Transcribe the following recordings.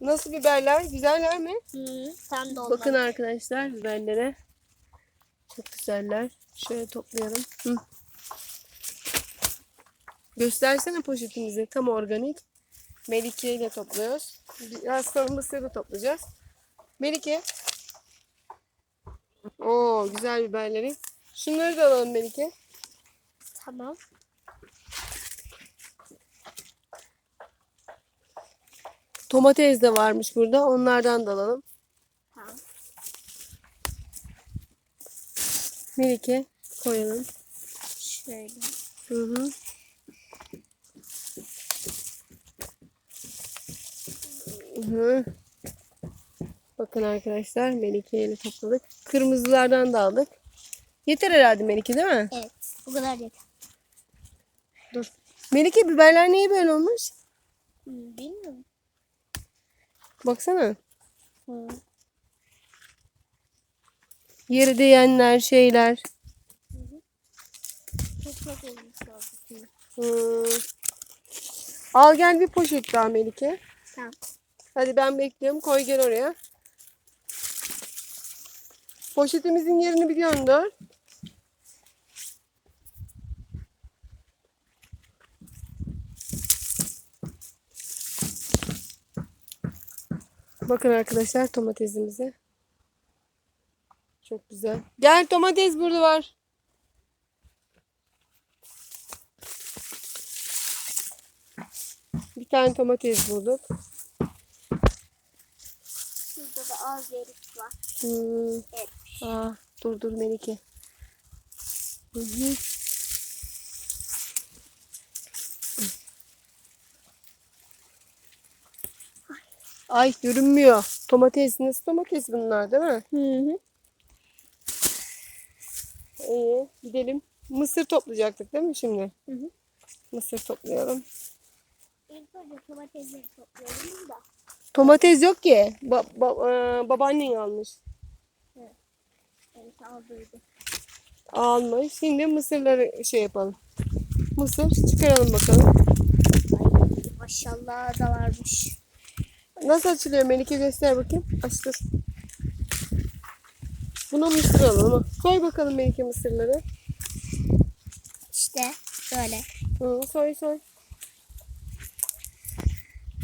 Nasıl biberler? Güzeller mi? Hı, sen de. Bakın arkadaşlar biberlere. Çok güzeller. Şöyle toplayalım. Hı. Göstersene poşetimizi. Tam organik. Melike ile topluyoruz. Biraz mısır da toplayacağız. Melike. Oo güzel biberleri. Şunları da alalım Melike. Tamam. Domates de varmış burada. Onlardan da alalım. Tamam. Melike koyalım. Şöyle. Hı hı. Hı. Bakın arkadaşlar Melike ile topladık. Kırmızılardan da aldık. Yeter herhalde Melike değil mi? Evet. Bu kadar yeter. Dur. Melike biberler niye böyle olmuş? Bilmiyorum. Baksana. Hı. Yere değenler şeyler. Çok çok olmuş oldu. Hı. Al gel bir poşet daha Melike. Tamam. Hadi ben bekliyorum. Koy gel oraya. Poşetimizin yerini biliyordur. Bakın arkadaşlar domatesimize. Çok güzel. Gel domates burada var. Bir tane domates bulduk. Şurada da az yerik var. Hmm. Evet. Aa, dur dur Melike. Hı hı. Ay görünmüyor. Domates nasıl domates bunlar değil mi? Hı hı. İyi gidelim. Mısır toplayacaktık değil mi şimdi? Hı hı. Mısır toplayalım. İlk önce domatesleri toplayalım da. Domates yok ki. Ba ba- e, babaannen almış. Evet aldıydı. Almış. Şimdi mısırları şey yapalım. Mısır çıkaralım bakalım. Ay, maşallah da varmış. Nasıl açılıyor Melike göster bakayım. Açtır. Buna mısır alalım. Koy bakalım Melike mısırları. İşte böyle. Hı, soy soy.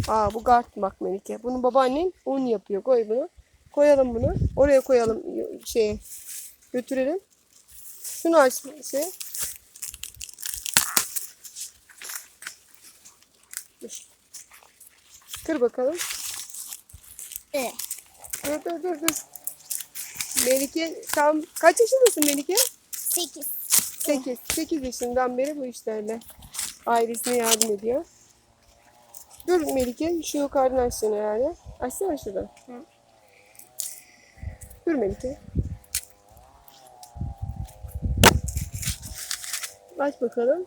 Aa bu gart bak Melike. Bunu babaannen un yapıyor. Koy bunu. Koyalım bunu. Oraya koyalım şeye. Götürelim. Şunu aç şey. Kır bakalım. Evet. Dur dur dur dur. Melike tam kaç yaşındasın Melike? 8. 8. 8 yaşından beri bu işlerle ailesine yardım ediyor. Dur Melike şu yukarıdan açsana yani. Açsana şuradan. Hı. Dur Melike. Aç bakalım.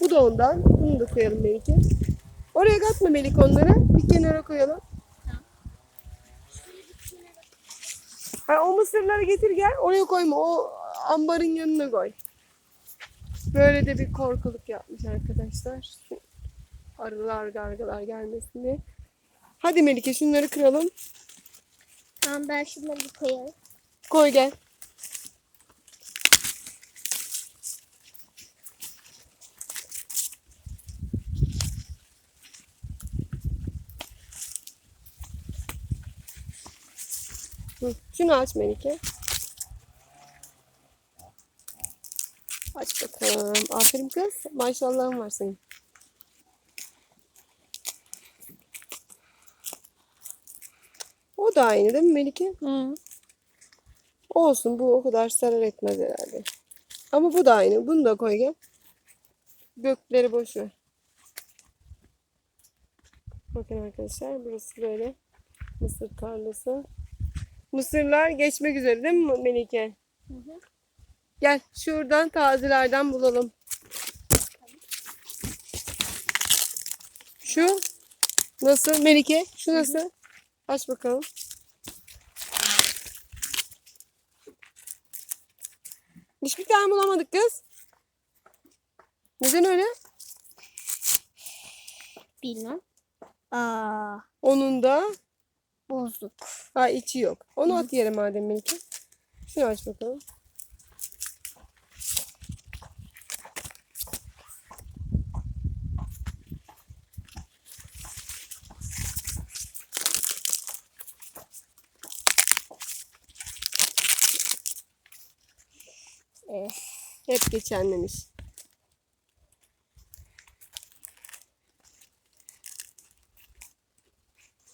Bu da ondan. Bunu da koyalım Melike. Oraya katma Melike onları. Bir kenara koyalım. Ha, o mısırları getir gel. Oraya koyma. O ambarın yanına koy. Böyle de bir korkuluk yapmış arkadaşlar. Arılar, gargalar gelmesin diye. Hadi Melike şunları kıralım. Tamam ben şunları bir koyayım. Koy gel. Hı, Şunu aç Melike. Aç bakalım. Aferin kız. Maşallahın var senin. O da aynı değil mi Melike? Hı. Olsun bu o kadar zarar etmez herhalde. Ama bu da aynı. Bunu da koy gel. Gökleri boş ver. Bakın arkadaşlar burası böyle mısır tarlası. Mısırlar geçmek üzere değil mi Melike? Hı hı. Gel şuradan tazelerden bulalım. Şu nasıl Melike? Şu nasıl? Aç bakalım. Hiçbir tane bulamadık kız. Neden öyle? Bilmem. Aa, Onun da bozuk. Ha içi yok. Onu at yere madem Melike. Şunu aç bakalım. Eh, Hep geçenlemiş.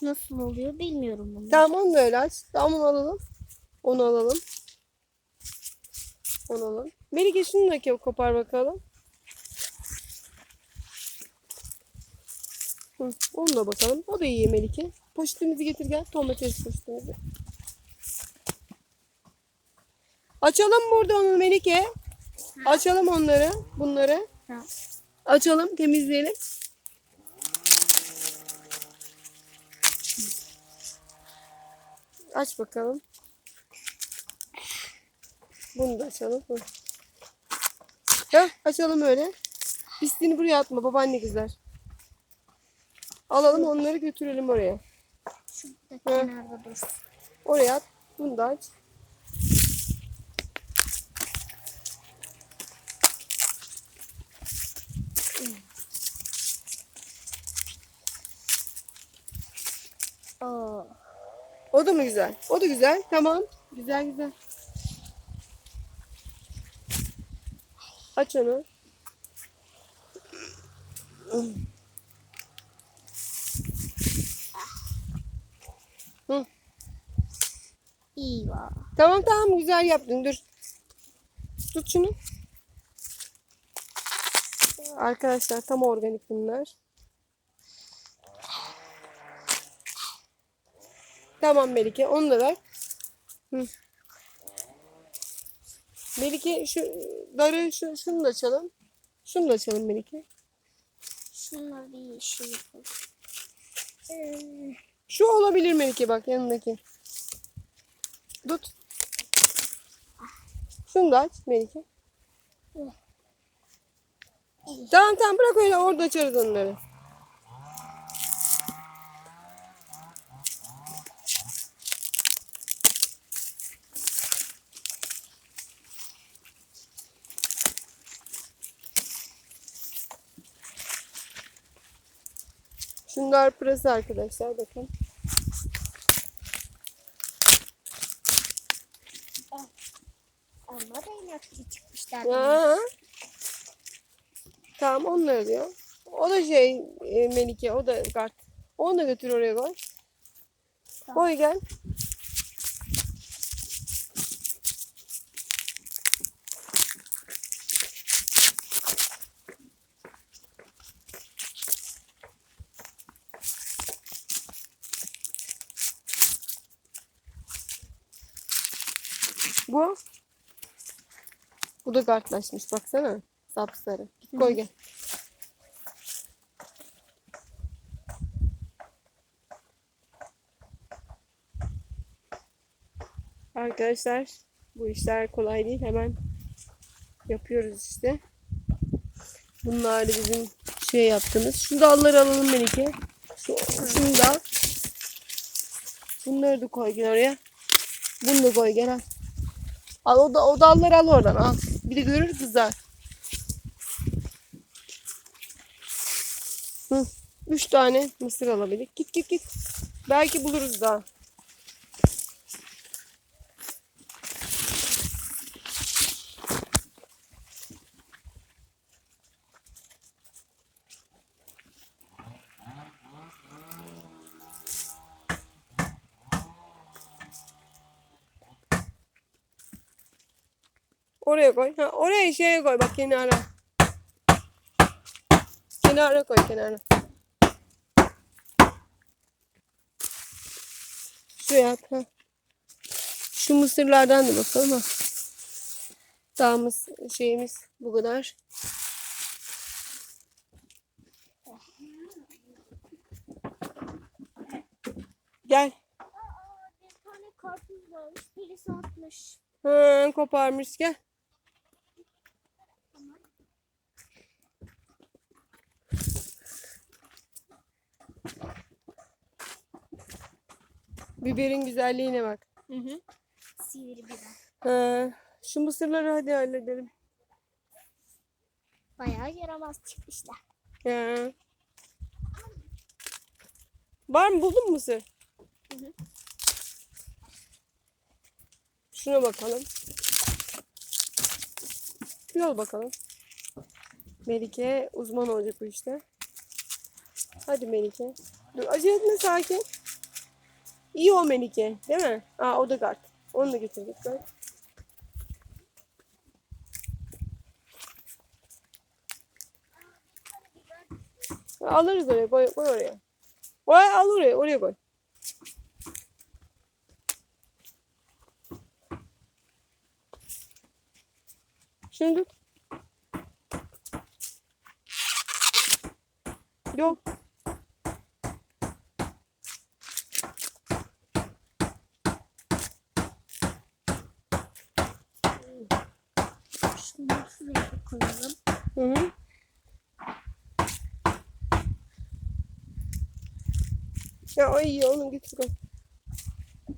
Nasıl oluyor bilmiyorum bunu. Tamam onu da öyle aç. Tamam onu alalım. Onu alalım. Onu alalım. Melike şunu da kopar bakalım. Hı, onu da bakalım. O da iyi Melike. Poşetimizi getir gel. Domates poşetimizi. Açalım burada onu Melike. Açalım onları. Bunları. Açalım temizleyelim. Aç bakalım. Bunu da açalım. Heh, açalım öyle. Pisliğini buraya atma babaanne kızlar. Alalım onları götürelim oraya. Şurada kenarda dursun. Oraya at. Bunu da aç. Aa, O da mı güzel? O da güzel. Tamam. Güzel güzel. Aç onu. Hı. iyi var. Tamam tamam güzel yaptın. Dur. Tut şunu. Arkadaşlar tam organik bunlar. Tamam Melike onu da ver. Hı. Melike şu darı şu, şunu da açalım. Şunu da açalım Melike. Şunları bir yeşil yapalım. Şu olabilir Melike bak yanındaki. Tut. Şunu da aç Melike. Tamam tamam bırak öyle orada açarız onları. Şunlar pırası arkadaşlar bakın. Ama inatçı çıkmışlar. Tamam onları diyor. O da şey e, Melike o da kart. Onu da götür oraya koy. Tamam. Koy gel. Bu. Bu da kartlaşmış baksana. Sapsarı. Git koy gel. Arkadaşlar bu işler kolay değil. Hemen yapıyoruz işte. Bunlar da bizim şey yaptığımız. Şu dalları alalım Melike. Şu, şunu da. Bunları da koy gel oraya. Bunu da koy gel al. Al o, da, o dalları al oradan al. Bir de görür kızar. Hı. Üç tane mısır alabildik. Git git git. Belki buluruz daha. Oraya koy. Ha, oraya şeye koy bak kenara. Kenara koy kenara. Şuraya at. Ha. Şu mısırlardan da bakalım ha. Dağımız şeyimiz bu kadar. Gel. Aa, bir tane karpuz varmış. Birisi atmış. Ha, koparmış gel. Biberin güzelliğine bak. Hı hı. Sivri biber. Ha, şu mısırları hadi halledelim. Bayağı yaramaz çıkmışlar. Ya. Var mı buldun mu mısır? Hı hı. Şuna bakalım. Yol bakalım. Melike uzman olacak bu işte. Hadi Melike. Dur acele etme sakin. İyi o Melike değil mi? Aa o da kart. Onu da getirdik ben. Alırız oraya koy, koy oraya. Koy al oraya oraya koy. Şunu tut. Yok. Şunu şuraya koyalım. Hı hı. Ya o iyi onun git koy.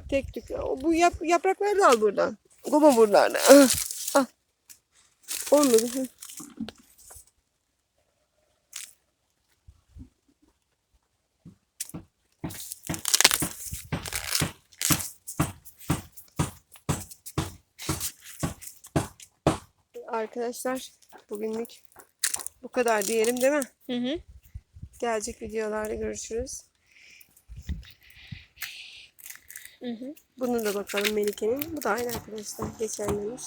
Tek tük. O Bu yap, yaprakları da al buradan. Koma buradan. Ah, Al. Olmadı. Hı. Arkadaşlar bugünlük bu kadar diyelim değil mi? Hı hı. Gelecek videolarda görüşürüz. Hı hı. Bunu da bakalım Melike'nin. Bu da aynı arkadaşlar. Geçen demiş.